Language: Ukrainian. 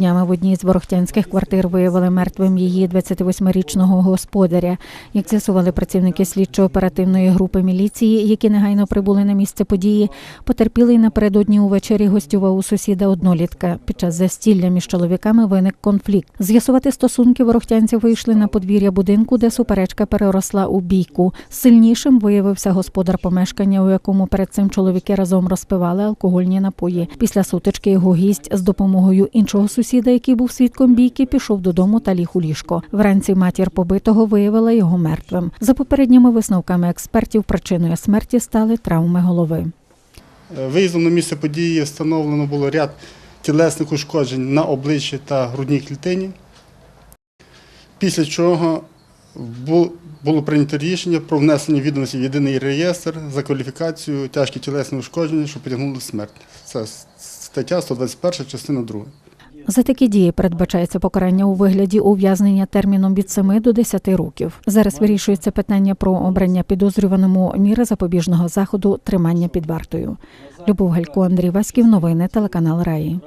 днями в одній з ворохтянських квартир виявили мертвим її 28-річного господаря. Як з'ясували працівники слідчо-оперативної групи міліції, які негайно прибули на місце події, потерпілий напередодні увечері гостював у сусіда однолітка. Під час застілля між чоловіками виник конфлікт. З'ясувати стосунки ворохтянці вийшли на подвір'я будинку, де суперечка переросла у бійку. Сильнішим виявився господар помешкання, у якому перед цим чоловіки разом розпивали алкогольні напої. Після сутички його гість з допомогою іншого сусіда, який був свідком бійки, пішов додому та ліг у ліжко. Вранці матір побитого виявила його мертвим. За попередніми висновками експертів, причиною смерті стали травми голови. Е, Виїздом на місце події встановлено було ряд тілесних ушкоджень на обличчі та грудній клітині, після чого було прийнято рішення про внесення відомості в єдиний реєстр за кваліфікацією тяжкі тілесні ушкодження, що потягнули до смерті. Це стаття 121, частина 2. За такі дії передбачається покарання у вигляді ув'язнення терміном від 7 до 10 років. Зараз вирішується питання про обрання підозрюваному міри запобіжного заходу тримання під вартою. Любов Галько, Андрій Васьків, новини телеканал Раї.